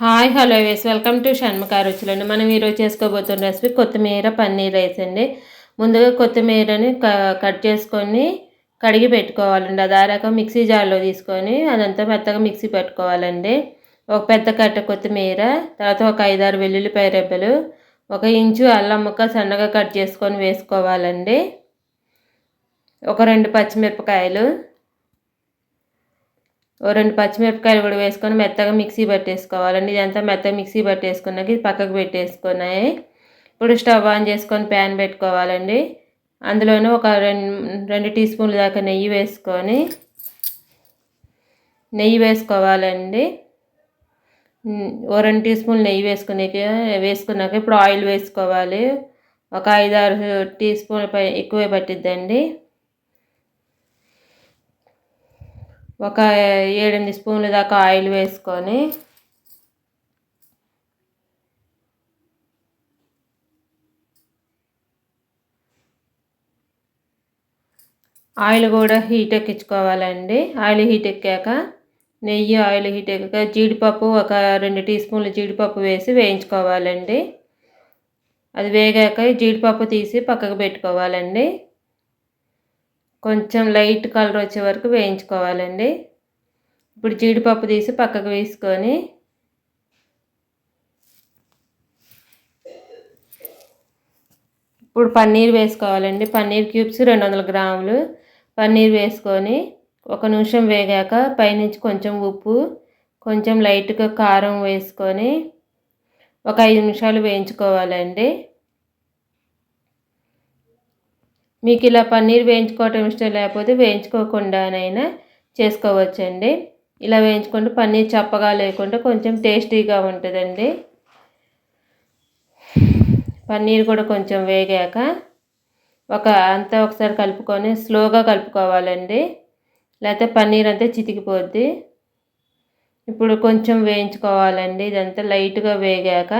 Hi hello వేస్ welcome to Shanmukha రుచులండి మనం ఈరోజు చేసుకోబోతున్న రెసిపీ కొత్తిమీర పన్నీర్ రైస్ అండి. ముందుగా కొత్తిమీరని కట్ చేసుకొని కడిగి పెట్టుకోవాలండి. అది ఆరాక మిక్సీ జార్లో తీసుకొని అదంతా మెత్తగా మిక్సీ పెట్టుకోవాలండి. ఒక పెద్ద కట్ట కొత్తిమీర తర్వాత ఒక ఐదారు వెల్లుల్లిపాయ రెబ్బలు ఒక ఇంచు అల్లం ముక్క సన్నగా కట్ చేసుకొని వేసుకోవాలండి. ఒక రెండు పచ్చిమిరపకాయలు ఓ రెండు పచ్చిమిరపకాయలు కూడా వేసుకొని మెత్తగా మిక్సీ పట్టేసుకోవాలండి. ఇదంతా మెత్తగా మిక్సీ పట్టేసుకున్నాక ఇది పక్కకు పెట్టేసుకున్నాయి. ఇప్పుడు స్టవ్ ఆన్ చేసుకొని ప్యాన్ పెట్టుకోవాలండి. అందులోనే ఒక రెండు రెండు టీ స్పూన్ల దాకా నెయ్యి వేసుకొని నెయ్యి వేసుకోవాలండి. ఓ రెండు టీ స్పూన్లు నెయ్యి వేసుకునే వేసుకున్నాక ఇప్పుడు ఆయిల్ వేసుకోవాలి. ఒక ఐదారు టీ స్పూన్ పై ఎక్కువే పట్టిద్దండి. ఒక ఏడెనిమిది స్పూన్ల దాకా ఆయిల్ వేసుకొని ఆయిల్ కూడా హీట్ ఎక్కించుకోవాలండి. ఆయిల్ హీట్ ఎక్కాక నెయ్యి ఆయిల్ హీట్ ఎక్కాక జీడిపప్పు ఒక రెండు టీ స్పూన్లు జీడిపప్పు వేసి వేయించుకోవాలండి. అది వేగాక జీడిపప్పు తీసి పక్కకు పెట్టుకోవాలండి. కొంచెం లైట్ కలర్ వచ్చే వరకు వేయించుకోవాలండి. ఇప్పుడు జీడిపప్పు తీసి పక్కకు వేసుకొని ఇప్పుడు పన్నీర్ వేసుకోవాలండి. పన్నీర్ క్యూబ్స్ రెండు వందల గ్రాములు. పన్నీర్ వేసుకొని ఒక నిమిషం వేగాక పైనుంచి కొంచెం ఉప్పు కొంచెం లైట్గా కారం వేసుకొని ఒక ఐదు నిమిషాలు వేయించుకోవాలండి. మీకు ఇలా పన్నీర్ వేయించుకోవటం ఇష్టం లేకపోతే వేయించుకోకుండానైనా చేసుకోవచ్చండి. ఇలా వేయించుకుంటే పన్నీర్ చప్పగా లేకుండా కొంచెం టేస్టీగా ఉంటుందండి. పన్నీర్ కూడా కొంచెం వేగాక ఒక అంతా ఒకసారి కలుపుకొని స్లోగా కలుపుకోవాలండి. లేకపోతే పన్నీర్ అంతా చితికిపోద్ది. ఇప్పుడు కొంచెం వేయించుకోవాలండి. ఇదంతా లైట్గా వేగాక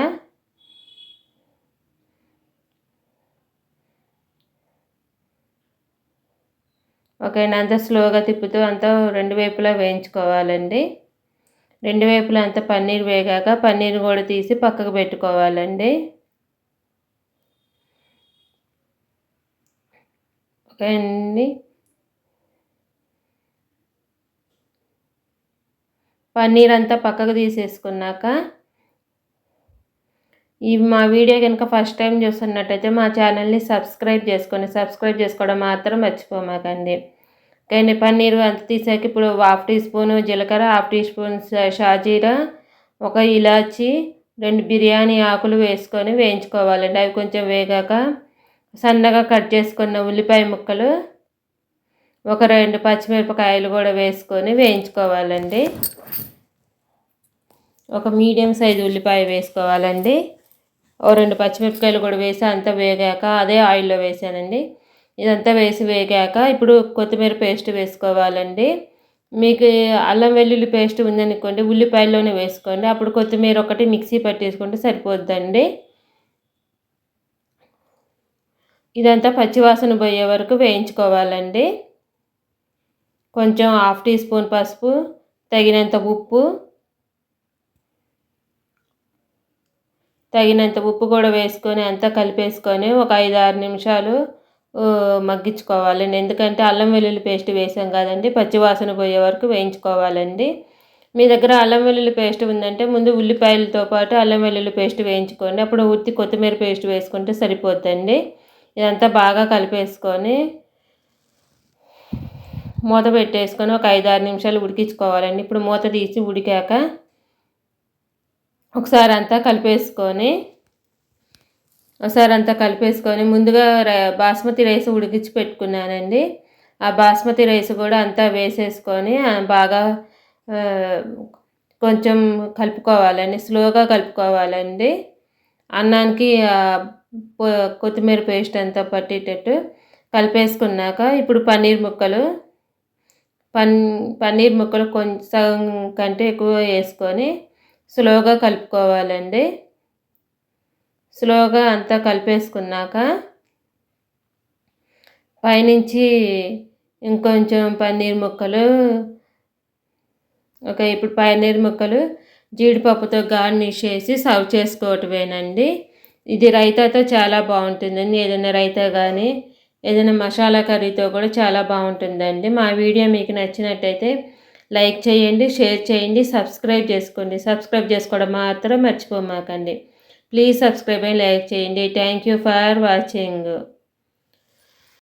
ఓకేనా అంతా స్లోగా తిప్పుతూ అంతా రెండు వైపులా వేయించుకోవాలండి. రెండు వైపులా అంతా పన్నీర్ వేగాక పన్నీర్ కూడా తీసి పక్కకు పెట్టుకోవాలండి. ఓకే అండి. పన్నీర్ అంతా పక్కకు తీసేసుకున్నాక ఈ మా వీడియో కనుక ఫస్ట్ టైం చూస్తున్నట్టయితే మా ఛానల్ని సబ్స్క్రైబ్ చేసుకొని సబ్స్క్రైబ్ చేసుకోవడం మాత్రం మర్చిపోమాకండి. కానీ పన్నీరు అంత తీసాక ఇప్పుడు హాఫ్ టీ స్పూన్ జీలకర్ర హాఫ్ టీ స్పూన్ షాజీరా ఒక ఇలాచి రెండు బిర్యానీ ఆకులు వేసుకొని వేయించుకోవాలండి. అవి కొంచెం వేగాక సన్నగా కట్ చేసుకున్న ఉల్లిపాయ ముక్కలు ఒక రెండు పచ్చిమిరపకాయలు కూడా వేసుకొని వేయించుకోవాలండి. ఒక మీడియం సైజు ఉల్లిపాయ వేసుకోవాలండి. ఓ రెండు పచ్చిమిరపకాయలు కూడా వేసి అంతా వేగాక అదే ఆయిల్లో వేసానండి. ఇదంతా వేసి వేగాక ఇప్పుడు కొత్తిమీర పేస్ట్ వేసుకోవాలండి. మీకు అల్లం వెల్లుల్లి పేస్ట్ ఉందనుకోండి ఉల్లిపాయల్లోనే వేసుకోండి. అప్పుడు కొత్తిమీర ఒకటి మిక్సీ పట్టేసుకుంటే సరిపోద్దండి. ఇదంతా పచ్చివాసన పోయే వరకు వేయించుకోవాలండి. కొంచెం హాఫ్ టీ స్పూన్ పసుపు తగినంత ఉప్పు తగినంత ఉప్పు కూడా వేసుకొని అంతా కలిపేసుకొని ఒక ఐదు ఆరు నిమిషాలు మగ్గించుకోవాలండి ఎందుకంటే అల్లం వెల్లుల్లి పేస్ట్ వేసాం కదండి పచ్చివాసన పోయే వరకు వేయించుకోవాలండి. మీ దగ్గర అల్లం వెల్లుల్లి పేస్ట్ ఉందంటే ముందు ఉల్లిపాయలతో పాటు అల్లం వెల్లుల్లి పేస్ట్ వేయించుకోండి. అప్పుడు ఉత్తి కొత్తిమీర పేస్ట్ వేసుకుంటే సరిపోతుంది ఇదంతా బాగా కలిపేసుకొని మూత పెట్టేసుకొని ఒక ఐదు ఆరు నిమిషాలు ఉడికించుకోవాలండి. ఇప్పుడు మూత తీసి ఉడికాక ఒకసారి అంతా కలిపేసుకొని ఒకసారి అంతా కలిపేసుకొని ముందుగా బాస్మతి రైస్ ఉడికించి పెట్టుకున్నానండి. ఆ బాస్మతి రైస్ కూడా అంతా వేసేసుకొని బాగా కొంచెం కలుపుకోవాలండి స్లోగా కలుపుకోవాలండి. అన్నానికి కొత్తిమీర పేస్ట్ అంతా పట్టేటట్టు కలిపేసుకున్నాక ఇప్పుడు పన్నీర్ ముక్కలు పన్ పన్నీర్ ముక్కలు కొంచెం కంటే ఎక్కువ వేసుకొని స్లోగా కలుపుకోవాలండి. స్లోగా అంతా కలిపేసుకున్నాక పైనుంచి ఇంకొంచెం పన్నీర్ ముక్కలు ఒక ఇప్పుడు పన్నీర్ ముక్కలు జీడిపప్పుతో గార్నిష్ చేసి సర్వ్ చేసుకోవటమేనండి. ఇది రైతాతో చాలా బాగుంటుందండి. ఏదైనా రైతా కానీ ఏదైనా మసాలా కర్రీతో కూడా చాలా బాగుంటుందండి. మా వీడియో మీకు నచ్చినట్టయితే లైక్ చేయండి షేర్ చేయండి సబ్స్క్రైబ్ చేసుకోండి. సబ్స్క్రైబ్ చేసుకోవడం మాత్రం మర్చిపోమాకండి. ప్లీజ్ సబ్స్క్రైబ్ అండ్ లైక్ చేయండి. Thank you for watching.